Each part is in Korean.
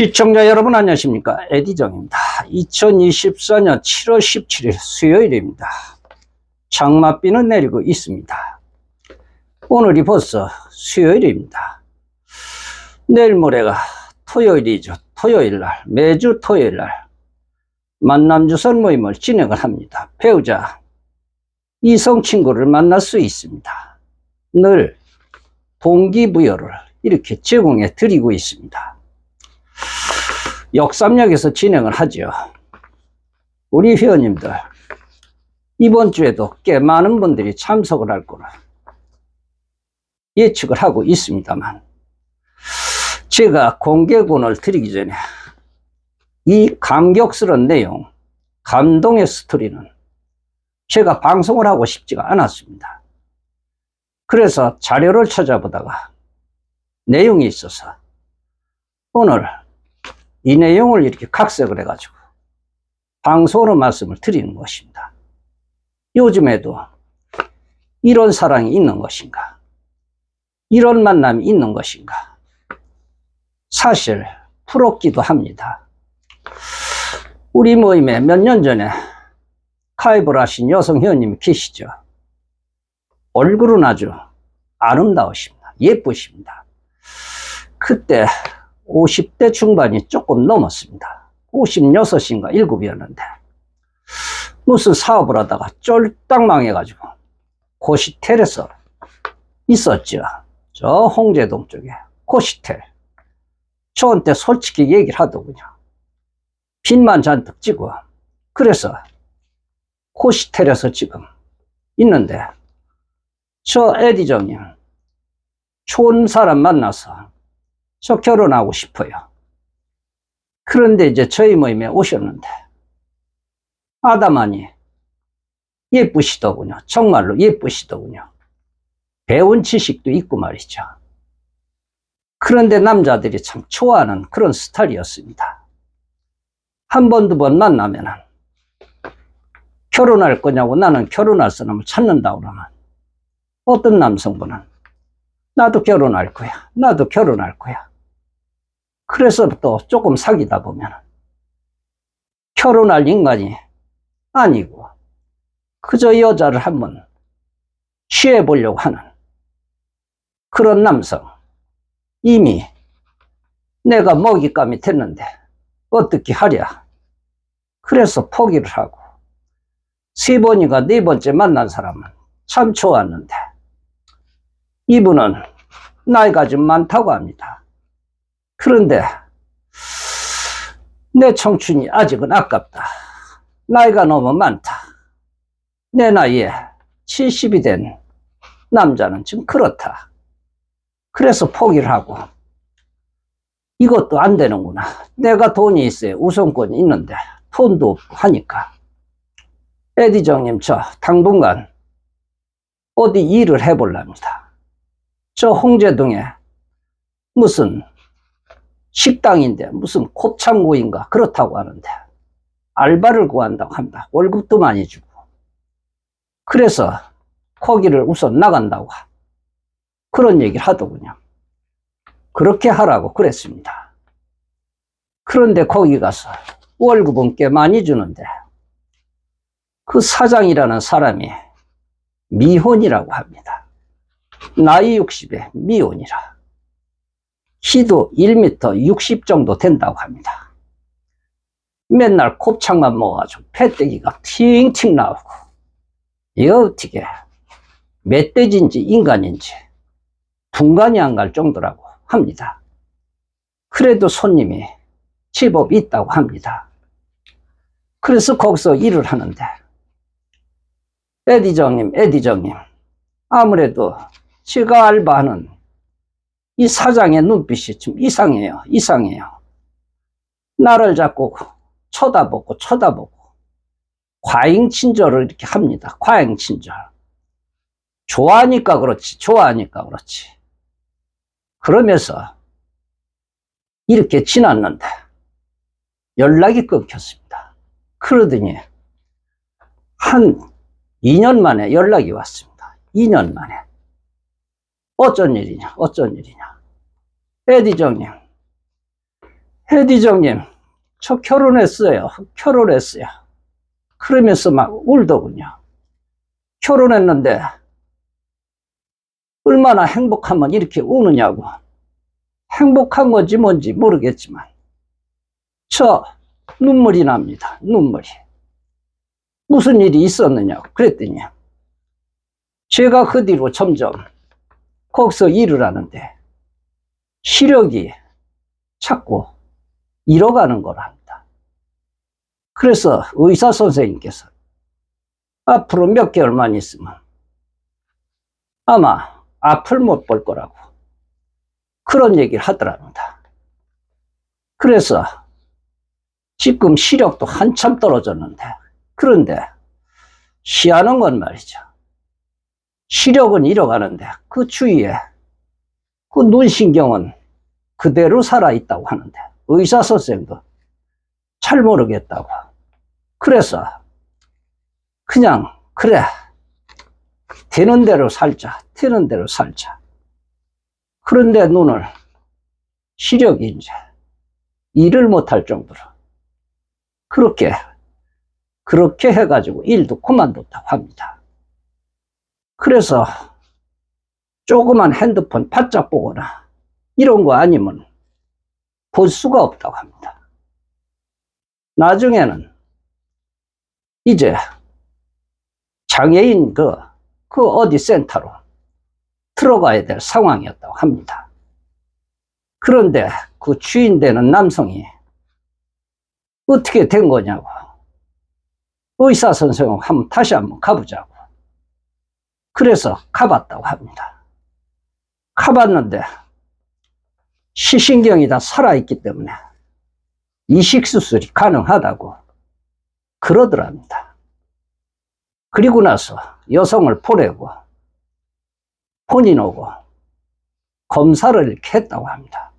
시청자 여러분 안녕하십니까? 에디정입니다. 2024년 7월 17일 수요일입니다. 장맛비는 내리고 있습니다. 오늘이 벌써 수요일입니다. 내일 모레가 토요일이죠. 토요일날 매주 토요일날 만남주선 모임을 진행을 합니다. 배우자 이성 친구를 만날 수 있습니다. 늘 동기부여를 이렇게 제공해 드리고 있습니다 역삼역에서 진행을 하죠. 우리 회원님들 이번 주에도 꽤 많은 분들이 참석을 할 거라 예측을 하고 있습니다만 제가 공개군을 드리기 전에 이 감격스러운 내용, 감동의 스토리는 제가 방송을 하고 싶지가 않았습니다. 그래서 자료를 찾아보다가 내용이 있어서 오늘 이 내용을 이렇게 각색을 해가지고 방송으로 말씀을 드리는 것입니다. 요즘에도 이런 사랑이 있는 것인가? 이런 만남이 있는 것인가? 사실 부럽기도 합니다. 우리 모임에 몇 년 전에 가입을 하신 여성 회원님이 계시죠. 얼굴은 아주 아름다우십니다. 예쁘십니다. 그때 50대 중반이 조금 넘었습니다. 56인가 7이었는데 무슨 사업을 하다가 쫄딱 망해가지고 고시텔에서 있었죠. 저 홍제동 쪽에 고시텔. 저한테 솔직히 얘기를 하더군요. 빚만 잔뜩 지고 그래서 고시텔에서 지금 있는데 저 에디정님 좋은 사람 만나서 저 결혼하고 싶어요. 그런데 이제 저희 모임에 오셨는데 아담하니 예쁘시더군요. 정말로 예쁘시더군요. 배운 지식도 있고 말이죠. 그런데 남자들이 참 좋아하는 그런 스타일이었습니다. 한 번, 두 번 만나면은 결혼할 거냐고 나는 결혼할 사람을 찾는다 그러면 어떤 남성분은 나도 결혼할 거야. 나도 결혼할 거야. 그래서 또 조금 사귀다 보면 결혼할 인간이 아니고 그저 여자를 한번 취해 보려고 하는 그런 남성 이미 내가 먹잇감이 됐는데 어떻게 하랴 그래서 포기를 하고 세 번이가 네 번째 만난 사람은 참 좋았는데 이분은 나이가 좀 많다고 합니다. 그런데 내 청춘이 아직은 아깝다. 나이가 너무 많다. 내 나이에 70이 된 남자는 지금 그렇다. 그래서 포기를 하고 이것도 안 되는구나. 내가 돈이 있어야 우선권이 있는데 돈도 없고 하니까 에디정님 저 당분간 어디 일을 해볼랍니다. 저 홍제동에 무슨 식당인데 무슨 곱창구인가 그렇다고 하는데 알바를 구한다고 합니다. 월급도 많이 주고. 그래서 거기를 우선 나간다고 그런 얘기를 하더군요. 그렇게 하라고 그랬습니다. 그런데 거기 가서 월급은 꽤 많이 주는데 그 사장이라는 사람이 미혼이라고 합니다. 나이 60에 미혼이라. 키도 1m 60 정도 된다고 합니다. 맨날 곱창만 먹어가지고 배때기가 팅팅 나오고 이거 어떻게 멧돼지인지 인간인지 분간이 안 갈 정도라고 합니다. 그래도 손님이 제법 있다고 합니다. 그래서 거기서 일을 하는데 에디정님, 에디정님 아무래도 제가 알바하는 이 사장의 눈빛이 좀 이상해요. 이상해요. 나를 자꾸 쳐다보고 쳐다보고 과잉 친절을 이렇게 합니다. 과잉 친절. 좋아하니까 그렇지. 좋아하니까 그렇지. 그러면서 이렇게 지났는데 연락이 끊겼습니다. 그러더니 한 2년 만에 연락이 왔습니다. 2년 만에. 어쩐 일이냐, 어쩐 일이냐. 에디정님, 해디정님, 저 결혼했어요. 결혼했어요. 그러면서 막 울더군요. 결혼했는데, 얼마나 행복하면 이렇게 우느냐고. 행복한 건지 뭔지 모르겠지만, 저 눈물이 납니다. 눈물이. 무슨 일이 있었느냐고. 그랬더니, 제가 그 뒤로 점점 거기서 일을 하는데, 시력이 자꾸 잃어가는 거랍니다. 그래서 의사 선생님께서 앞으로 몇 개월만 있으면 아마 앞을 못 볼 거라고 그런 얘기를 하더랍니다. 그래서 지금 시력도 한참 떨어졌는데 그런데 시하는 건 말이죠. 시력은 잃어가는데 그 주위에 그 눈신경은 그대로 살아있다고 하는데 의사 선생도 잘 모르겠다고. 그래서 그냥 그래 되는 대로 살자, 되는 대로 살자. 그런데 눈을 시력이 이제 일을 못할 정도로 그렇게 그렇게 해가지고 일도 그만뒀다고 합니다. 그래서 조그만 핸드폰 바짝 보거나 이런 거 아니면 볼 수가 없다고 합니다. 나중에는 이제 장애인 그, 그 어디 센터로 들어가야 될 상황이었다고 합니다. 그런데 그 주인 되는 남성이 어떻게 된 거냐고. 의사 선생님 한번 다시 한번 가보자고. 그래서 가봤다고 합니다. 가봤는데 시신경이 다 살아있기 때문에 이식수술이 가능하다고 그러더랍니다. 그리고 나서 여성을 보내고 본인 오고 검사를 이렇게 했다고 합니다.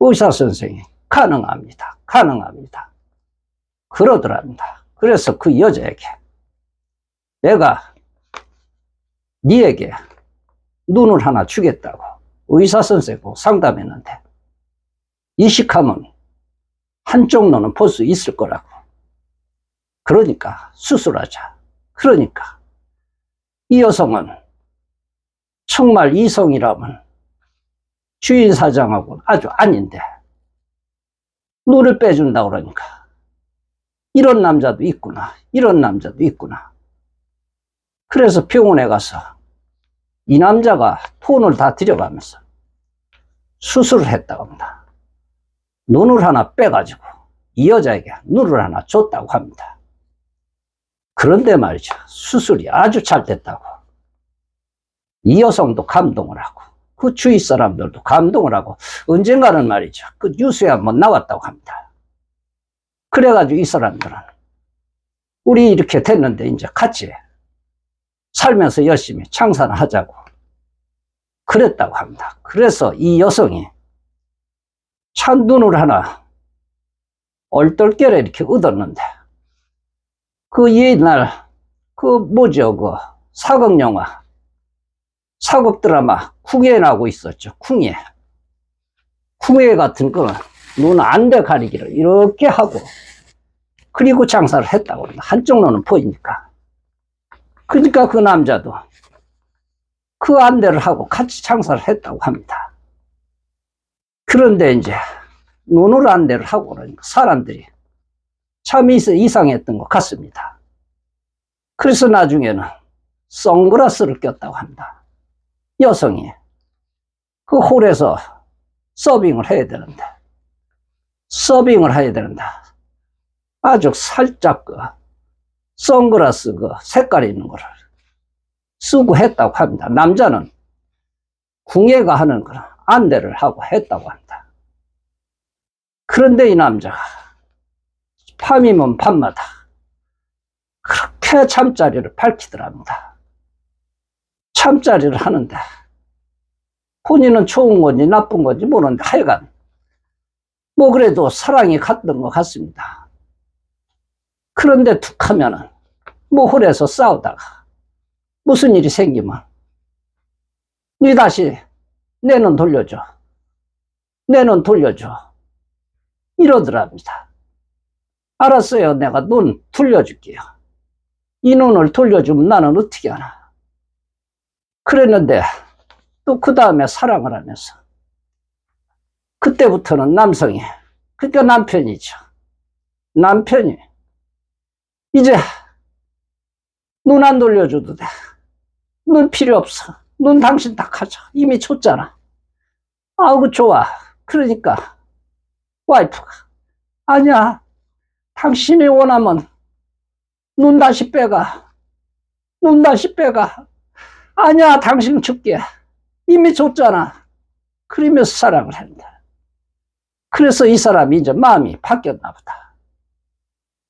의사 선생이 가능합니다. 가능합니다. 그러더랍니다. 그래서 그 여자에게 내가 니에게 눈을 하나 주겠다고 의사 선생하고 상담했는데 이식하면 한쪽 눈은 볼 수 있을 거라고. 그러니까 수술하자. 그러니까 이 여성은 정말 이성이라면 주인 사장하고 아주 아닌데 눈을 빼준다 그러니까 이런 남자도 있구나. 이런 남자도 있구나. 그래서 병원에 가서 이 남자가 돈을 다 들여가면서 수술을 했다고 합니다. 눈을 하나 빼가지고 이 여자에게 눈을 하나 줬다고 합니다. 그런데 말이죠. 수술이 아주 잘 됐다고. 이 여성도 감동을 하고 그 주위 사람들도 감동을 하고 언젠가는 말이죠. 그 뉴스에 한번 나왔다고 합니다. 그래가지고 이 사람들은 우리 이렇게 됐는데 이제 같이 살면서 열심히 창산을 하자고 그랬다고 합니다. 그래서 이 여성이 찬 눈을 하나 얼떨결에 이렇게 얻었는데 그 옛날 그 뭐죠 그 사극 영화 사극 드라마 쿵에 나오고 있었죠 쿵에 쿵에 같은 거눈 안대 가리기를 이렇게 하고 그리고 장사를 했다고 합니다. 한쪽 눈은 보이니까 그러니까 그 남자도 그 안대를 하고 같이 장사를 했다고 합니다. 그런데 이제 눈으로 안대를 하고 그러니까 사람들이 참 이상했던 것 같습니다. 그래서 나중에는 선글라스를 꼈다고 합니다. 여성이 그 홀에서 서빙을 해야 되는데 서빙을 해야 된다. 아주 살짝 그 선글라스 그 색깔 있는 거를 쓰고 했다고 합니다. 남자는 궁예가 하는 그런 안대를 하고 했다고 합니다. 그런데 이 남자가 밤이면 밤마다 그렇게 잠자리를 밝히더랍니다. 잠자리를 하는데 본인은 좋은 건지 나쁜 건지 모르는데 하여간 뭐 그래도 사랑이 갔던 것 같습니다. 그런데 툭 하면은 뭐 홀에서 싸우다가 무슨 일이 생기면 니 다시 내 눈 돌려줘. 내 눈 돌려줘. 이러더랍니다. 알았어요. 내가 눈 돌려줄게요. 이 눈을 돌려주면 나는 어떻게 하나. 그랬는데 또 그 다음에 사랑을 하면서 그때부터는 남성이 그러니까 남편이죠. 남편이 이제 눈 안 돌려줘도 돼. 눈 필요 없어. 눈 당신 딱 하자. 이미 줬잖아. 아우 좋아. 그러니까 와이프가 아니야. 당신이 원하면 눈 다시 빼가. 눈 다시 빼가. 아니야. 당신 줄게. 이미 줬잖아. 그러면서 사랑을 한다. 그래서 이 사람이 이제 마음이 바뀌었나 보다.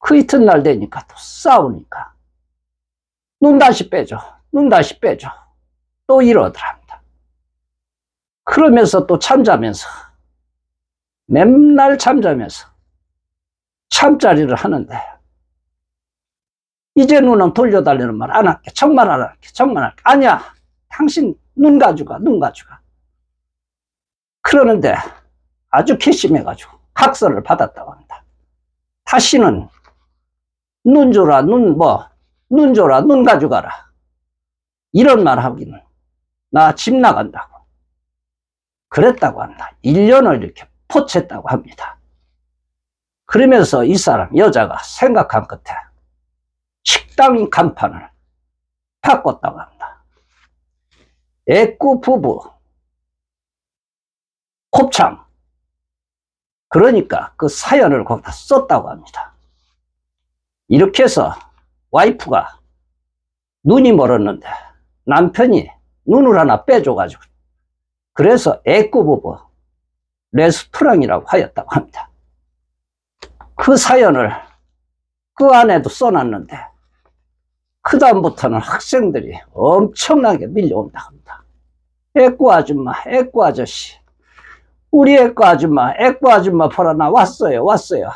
그 이튿날 되니까 또 싸우니까. 눈 다시 빼줘. 눈 다시 빼줘. 또 이러더랍니다. 그러면서 또 잠자면서 맨날 잠자면서 잠자리를 하는데 이제 눈은 돌려달라는 말 안 할게. 정말 안 할게. 정말 할게. 아니야. 당신 눈 가져가. 눈 가져가. 그러는데 아주 괘씸해가지고 각서를 받았다고 합니다. 다시는 눈 줘라. 눈 뭐. 눈 줘라. 눈 가져가라. 이런 말 하기는 나 집 나간다고. 그랬다고 한다. 1년을 이렇게 포쳤다고 합니다. 그러면서 이 사람, 여자가 생각한 끝에 식당 간판을 바꿨다고 합니다. 애꾸 부부, 곱창. 그러니까 그 사연을 거기다 썼다고 합니다. 이렇게 해서 와이프가 눈이 멀었는데 남편이 눈을 하나 빼줘가지고 그래서 애꾸부부 레스토랑이라고 하였다고 합니다. 그 사연을 그 안에도 써놨는데 그 다음부터는 학생들이 엄청나게 밀려온다 합니다. 애꾸 아줌마, 애꾸 아저씨, 우리 애꾸 아줌마, 애꾸 아줌마 보러 나 왔어요, 왔어요.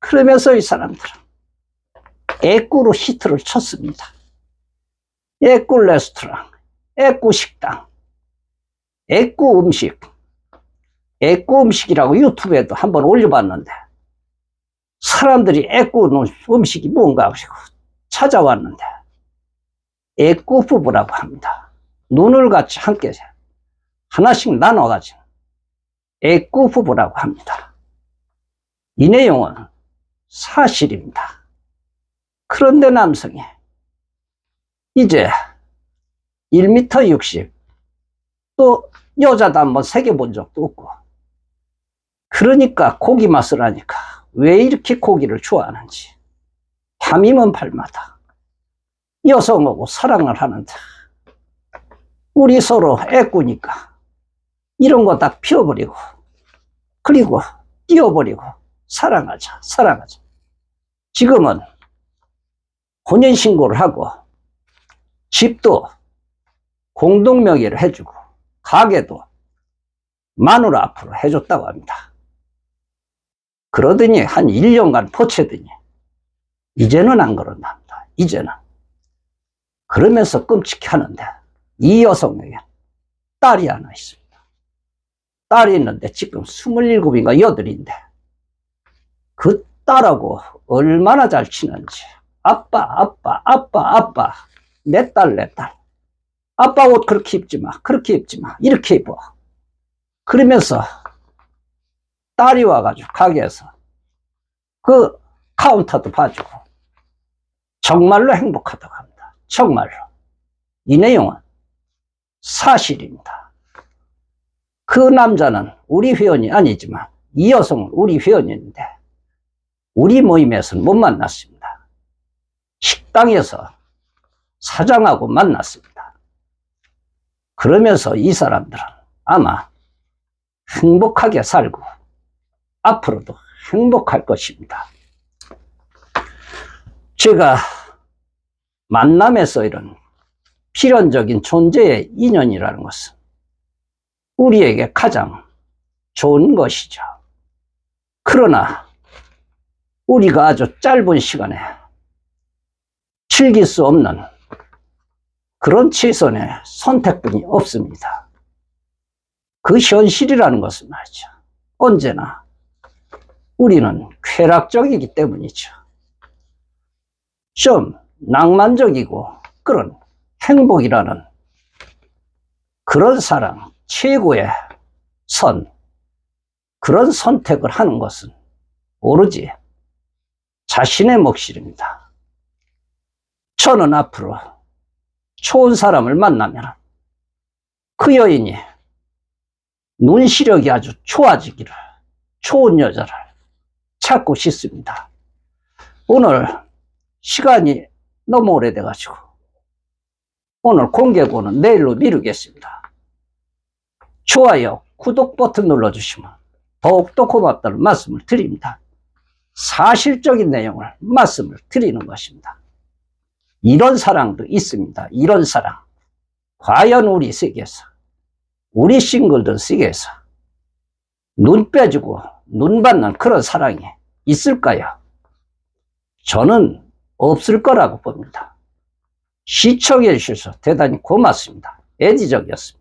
그러면서 이 사람들은 애꾸로 히트를 쳤습니다. 애꾸 레스토랑, 애꾸 식당, 애꾸 음식, 애꾸 음식이라고 유튜브에도 한번 올려봤는데 사람들이 애꾸 음식이 뭔가 하고 찾아왔는데 애꾸 부부라고 합니다. 눈을 같이 함께 하나씩 나눠가지고 애꾸 부부라고 합니다. 이 내용은 사실입니다. 그런데 남성이 이제 1m 60, 또 여자도 한번 새겨본 적도 없고, 그러니까 고기 맛을 하니까 왜 이렇게 고기를 좋아하는지. 밤이면 밤마다 여성하고 사랑을 하는데, 우리 서로 애꾸니까 이런 거 다 피워버리고, 그리고 띄워버리고, 사랑하자, 사랑하자. 지금은 혼인신고를 하고, 집도 공동명의를 해주고, 가게도 마누라 앞으로 해줬다고 합니다. 그러더니 한 1년간 포체더니, 이제는 안 그런답니다. 이제는. 그러면서 끔찍해 하는데, 이 여성에게 딸이 하나 있습니다. 딸이 있는데 지금 27인가 8인데, 그 딸하고 얼마나 잘 치는지, 아빠, 아빠, 아빠, 아빠, 내 딸, 내 딸. 아빠 옷 그렇게 입지 마. 그렇게 입지 마. 이렇게 입어. 그러면서 딸이 와가지고 가게에서 그 카운터도 봐주고 정말로 행복하다고 합니다. 정말로. 이 내용은 사실입니다. 그 남자는 우리 회원이 아니지만 이 여성은 우리 회원인데 우리 모임에서는 못 만났습니다. 식당에서 사장하고 만났습니다. 그러면서 이 사람들은 아마 행복하게 살고 앞으로도 행복할 것입니다. 제가 만남에서 이런 필연적인 존재의 인연이라는 것은 우리에게 가장 좋은 것이죠. 그러나 우리가 아주 짧은 시간에 즐길 수 없는 그런 최선의 선택뿐이 없습니다. 그 현실이라는 것은 말이죠. 언제나 우리는 쾌락적이기 때문이죠. 좀 낭만적이고 그런 행복이라는 그런 사랑, 최고의 선, 그런 선택을 하는 것은 오로지 자신의 몫입니다. 저는 앞으로 좋은 사람을 만나면 그 여인이 눈 시력이 아주 좋아지기를 좋은 여자를 찾고 싶습니다. 오늘 시간이 너무 오래돼가지고 오늘 공개고는 내일로 미루겠습니다. 좋아요, 구독 버튼 눌러주시면 더욱더 고맙다는 말씀을 드립니다. 사실적인 내용을 말씀을 드리는 것입니다. 이런 사랑도 있습니다. 이런 사랑. 과연 우리 세계에서, 우리 싱글들 세계에서 눈 빼주고 눈 받는 그런 사랑이 있을까요? 저는 없을 거라고 봅니다. 시청해 주셔서 대단히 고맙습니다. 애지적이었습니다.